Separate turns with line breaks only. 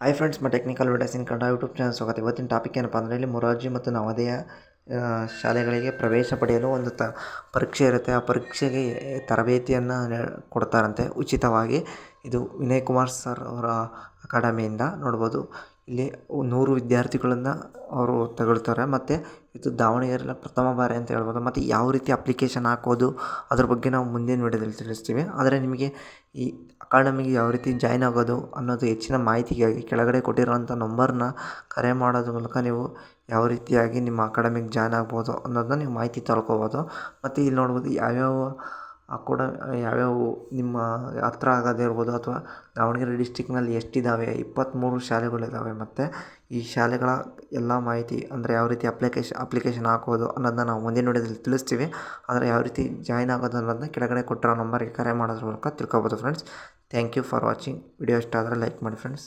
Hi friends ಮಾ technical videos in Kannada YouTube channel ಸ್ವಾಗತ. ಇವತ್ತಿನ ಟಾಪಿಕ್ ಏನಪ್ಪ ಅಂದರೆ ಇಲ್ಲಿ ಮೊರಾರ್ಜಿ ಮತ್ತು ನವೋದಯ ಶಾಲೆಗಳಿಗೆ ಪ್ರವೇಶ ಪಡೆಯಲು ಒಂದು ತ, ಪರೀಕ್ಷೆ ಇರುತ್ತೆ. ಆ ಪರೀಕ್ಷೆಗೆ ತರಬೇತಿಯನ್ನು ಕೊಡ್ತಾರಂತೆ. ಉಚಿತವಾಗಿ ಇದು ವಿನಯ್ ಕುಮಾರ್ ಸರ್ ಅವರ ಅಕಾಡೆಮಿಯಿಂದ ನೋಡ್ಬೋದು. ಇಲ್ಲಿ ನೂರು ವಿದ್ಯಾರ್ಥಿಗಳನ್ನು ಅವರು ತಗೊಳ್ತಾರೆ. ಮತ್ತು ಇದು ದಾವಣಗೆರೆಯಲ್ಲಿ ಪ್ರಥಮ ಬಾರಿ ಅಂತ ಹೇಳ್ಬೋದು. ಮತ್ತು ಯಾವ ರೀತಿ ಅಪ್ಲಿಕೇಶನ್ ಹಾಕೋದು, ಅದ್ರ ಬಗ್ಗೆ ನಾವು ಮುಂದಿನ ವಿಡಿಯೋದಲ್ಲಿ ತಿಳಿಸ್ತೀವಿ. ಆದರೆ ನಿಮಗೆ ಈ ಅಕಾಡೆಮಿಗೆ ಯಾವ ರೀತಿ ಜಾಯ್ನ್ ಆಗೋದು ಅನ್ನೋದು ಹೆಚ್ಚಿನ ಮಾಹಿತಿಗಾಗಿ ಕೆಳಗಡೆ ಕೊಟ್ಟಿರುವಂಥ ನಂಬರ್ನ ಕರೆ ಮಾಡೋದ್ರ ಮೂಲಕ ನೀವು ಯಾವ ರೀತಿಯಾಗಿ ನಿಮ್ಮ ಅಕಾಡೆಮಿಗೆ ಜಾಯ್ನ್ ಆಗ್ಬೋದು ಅನ್ನೋದನ್ನ ನೀವು ಮಾಹಿತಿ ತಿಳ್ಕೊಬೋದು. ಮತ್ತು ಇಲ್ಲಿ ನೋಡ್ಬೋದು ಯಾವ್ಯಾವ ಅಕೋಡ ಯಾವ್ಯಾವು ನಿಮ್ಮ ಹತ್ರ ಆಗೋದೇ ಇರ್ಬೋದು ಅಥವಾ ದಾವಣಗೆರೆ ಡಿಸ್ಟಿಕ್ನಲ್ಲಿ ಎಷ್ಟಿದ್ದಾವೆ ಇಪ್ಪತ್ತ್ಮೂರು ಶಾಲೆಗಳಿದ್ದಾವೆ ಮತ್ತು ಈ ಶಾಲೆಗಳ ಎಲ್ಲ ಮಾಹಿತಿ ಅಂದರೆ ಯಾವ ರೀತಿ ಅಪ್ಲಿಕೇಶ್, ಅಪ್ಲಿಕೇಶನ್ ಹಾಕೋದು ಅನ್ನೋದನ್ನ ನಾವು ಮುಂದಿನ ವಿಡಿಯೋದಲ್ಲಿ ತಿಳಿಸ್ತೀವಿ. ಆದರೆ ಯಾವ ರೀತಿ ಜಾಯ್ನ್ ಆಗೋದು ಅನ್ನೋದನ್ನ ಕೆಳಗಡೆ ಕೊಟ್ಟಿರೋ ನಂಬರ್ಗೆ ಕರೆ ಮಾಡೋದ್ರ ಮೂಲಕ ತಿಳ್ಕೊಬೋದು friends thank you for watching video ಇಷ್ಟ ಆದರೆ ಲೈಕ್ ಮಾಡಿ ಫ್ರೆಂಡ್ಸ್